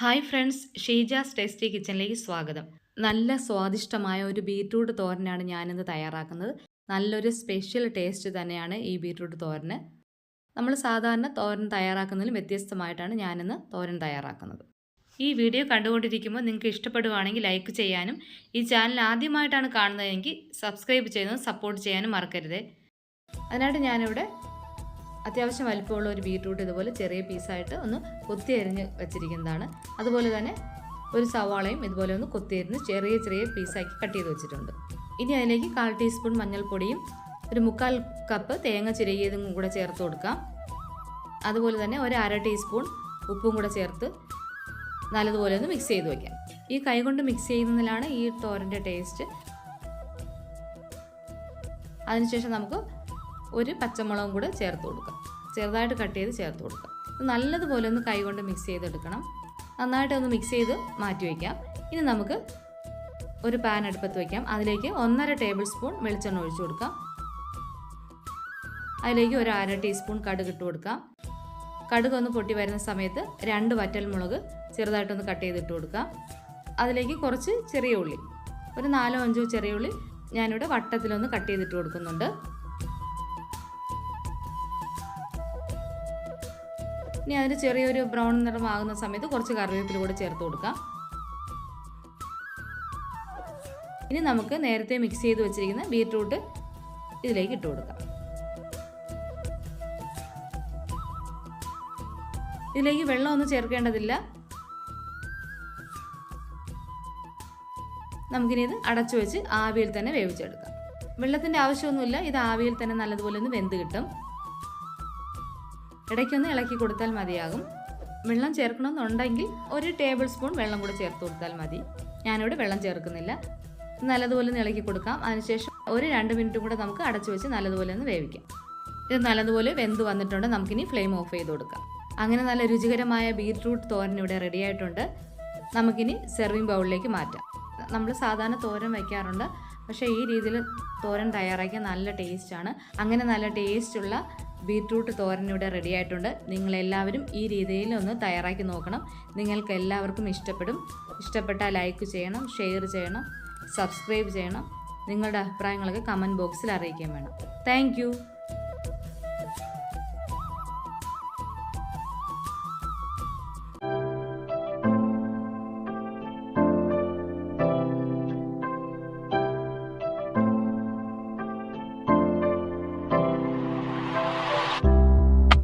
Hi friends Sheeja's tasty കിച്ചണിലേക്ക് സ്വാഗതം. നല്ല സ്വാദിഷ്ടമായ ഒരു ബീറ്റ്റൂട്ട് തോരനാണ് ഞാനിന്ന് തയ്യാറാക്കുന്നത്. നല്ലൊരു സ്പെഷ്യൽ ടേസ്റ്റ് തന്നെയാണ് ഈ ബീറ്റ്റൂട്ട് തോരന്. നമ്മൾ സാധാരണ തോരൻ തയ്യാറാക്കുന്നതിലും വ്യത്യസ്തമായിട്ടാണ് ഞാനിന്ന് തോരൻ തയ്യാറാക്കുന്നത്. ഈ വീഡിയോ കണ്ടുകൊണ്ടിരിക്കുമ്പോൾ നിങ്ങൾക്ക് ഇഷ്ടപ്പെടുവാണെങ്കിൽ ലൈക്ക് ചെയ്യാനും ഈ ചാനൽ ആദ്യമായിട്ടാണ് കാണുന്നതെങ്കിൽ സബ്സ്ക്രൈബ് ചെയ്യുന്നതും സപ്പോർട്ട് ചെയ്യാനും മറക്കരുതേ. അതിനായിട്ട് ഞാനിവിടെ അത്യാവശ്യം വലിപ്പമുള്ള ഒരു ബീട്രൂട്ട് ഇതുപോലെ ചെറിയ പീസായിട്ട് ഒന്ന് കൊത്തി അരിഞ്ഞ് വെച്ചിരിക്കുന്നതാണ്. അതുപോലെ തന്നെ ഒരു സവാളയും ഇതുപോലെ ഒന്ന് കൊത്തി അരിഞ്ഞ് ചെറിയ ചെറിയ പീസാക്കി കട്ട് ചെയ്ത് വെച്ചിട്ടുണ്ട്. ഇനി അതിലേക്ക് കാൽ ടീസ്പൂൺ മഞ്ഞൾപ്പൊടിയും ഒരു മുക്കാൽ കപ്പ് തേങ്ങ ചിരകിയതും കൂടെ ചേർത്ത് കൊടുക്കാം. അതുപോലെ തന്നെ ഒരു അര ടീസ്പൂൺ ഉപ്പും കൂടെ ചേർത്ത് നല്ലതുപോലെ ഒന്ന് മിക്സ് ചെയ്ത് വയ്ക്കാം ഈ കൈ കൊണ്ട് മിക്സ് ചെയ്യുന്നതിലാണ് ഈ തോരന്റെ ടേസ്റ്റ് അതിനുശേഷം നമുക്ക് ഒരു പച്ചമുളകും കൂടെ ചേർത്ത് കൊടുക്കുക. ചെറുതായിട്ട് കട്ട് ചെയ്ത് ചേർത്ത് കൊടുക്കുക. നല്ലതുപോലെ ഒന്ന് കൈകൊണ്ട് മിക്സ് ചെയ്തെടുക്കണം. നന്നായിട്ട് ഒന്ന് മിക്സ് ചെയ്ത് മാറ്റി വയ്ക്കാം. ഇനി നമുക്ക് ഒരു പാൻ അടുപ്പത്ത് വയ്ക്കാം. അതിലേക്ക് ഒന്നര ടേബിൾ സ്പൂൺ വെളിച്ചെണ്ണ ഒഴിച്ചു കൊടുക്കാം. അതിലേക്ക് ഒരു അര ടീസ്പൂൺ കടുക് ഇട്ട് കൊടുക്കാം. കടുക് ഒന്ന് പൊട്ടി വരുന്ന സമയത്ത് രണ്ട് വറ്റൽ മുളക് ചെറുതായിട്ടൊന്ന് കട്ട് ചെയ്തിട്ട് കൊടുക്കാം. അതിലേക്ക് കുറച്ച് ചെറിയ ഉള്ളി. ഒരു നാലോ അഞ്ചോ ചെറിയ ഉള്ളി ഞാനിവിടെ വട്ടത്തിലൊന്ന് കട്ട് ചെയ്തിട്ട് കൊടുക്കുന്നുണ്ട്. ഇനി അതിന് ചെറിയൊരു ബ്രൗൺ നിറമാകുന്ന സമയത്ത് കുറച്ച് കറിവേപ്പില കൂടെ ചേർത്ത് കൊടുക്കാം. ഇനി നമുക്ക് നേരത്തെ മിക്സ് ചെയ്ത് വെച്ചിരിക്കുന്ന ബീറ്റ്റൂട്ട് ഇതിലേക്ക് ഇട്ട് കൊടുക്കാം. ഇതിലേക്ക് വെള്ളമൊന്നും ചേർക്കേണ്ടതില്ല. നമുക്കിനി ഇത് അടച്ചു വെച്ച് ആവിയിൽ തന്നെ വേവിച്ചെടുക്കാം. വെള്ളത്തിന്റെ ആവശ്യമൊന്നുമില്ല. ഇത് ആവിയിൽ തന്നെ നല്ലതുപോലെ ഒന്ന് വെന്ത് കിട്ടും. ഇടയ്ക്കൊന്ന് ഇളക്കി കൊടുത്താൽ മതിയാകും. വെള്ളം ചേർക്കണമെന്നുണ്ടെങ്കിൽ ഒരു ടേബിൾ സ്പൂൺ വെള്ളം കൂടെ ചേർത്ത് കൊടുത്താൽ മതി. ഞാനിവിടെ വെള്ളം ചേർക്കുന്നില്ല. നല്ലതുപോലെ ഒന്ന് ഇളക്കി കൊടുക്കാം. അതിനുശേഷം ഒരു രണ്ട് മിനിറ്റും കൂടെ നമുക്ക് അടച്ചു വെച്ച് നല്ലതുപോലെ ഒന്ന് വേവിക്കാം. ഇത് നല്ലതുപോലെ വെന്ത് വന്നിട്ടുണ്ട്. നമുക്കിനി ഫ്ലെയിം ഓഫ് ചെയ്ത് കൊടുക്കാം. അങ്ങനെ നല്ല രുചികരമായ ബീറ്റ്റൂട്ട് തോരൻ ഇവിടെ റെഡി ആയിട്ടുണ്ട്. നമുക്കിനി സെർവിങ് ബൗളിലേക്ക് മാറ്റാം. നമ്മൾ സാധാരണ തോരൻ വയ്ക്കാറുണ്ട് പക്ഷേ ഈ രീതിയിൽ തോരൻ തയ്യാറാക്കിയാൽ നല്ല ടേസ്റ്റാണ് അങ്ങനെ നല്ല ടേസ്റ്റുള്ള ബീട്രൂട്ട് തോരൻ ഇവിടെ റെഡി ആയിട്ടുണ്ട്. നിങ്ങളെല്ലാവരും ഈ രീതിയിൽ ഒന്ന് തയ്യാറാക്കി നോക്കണം. നിങ്ങൾക്ക് എല്ലാവർക്കും ഇഷ്ടപ്പെടും. ഇഷ്ടപ്പെട്ടാൽ ലൈക്ക് ചെയ്യണം ഷെയർ ചെയ്യണം സബ്സ്ക്രൈബ് ചെയ്യണം. നിങ്ങളുടെ അഭിപ്രായങ്ങളൊക്കെ കമന്റ് ബോക്സിൽ അറിയിക്കാൻ വേണം. താങ്ക്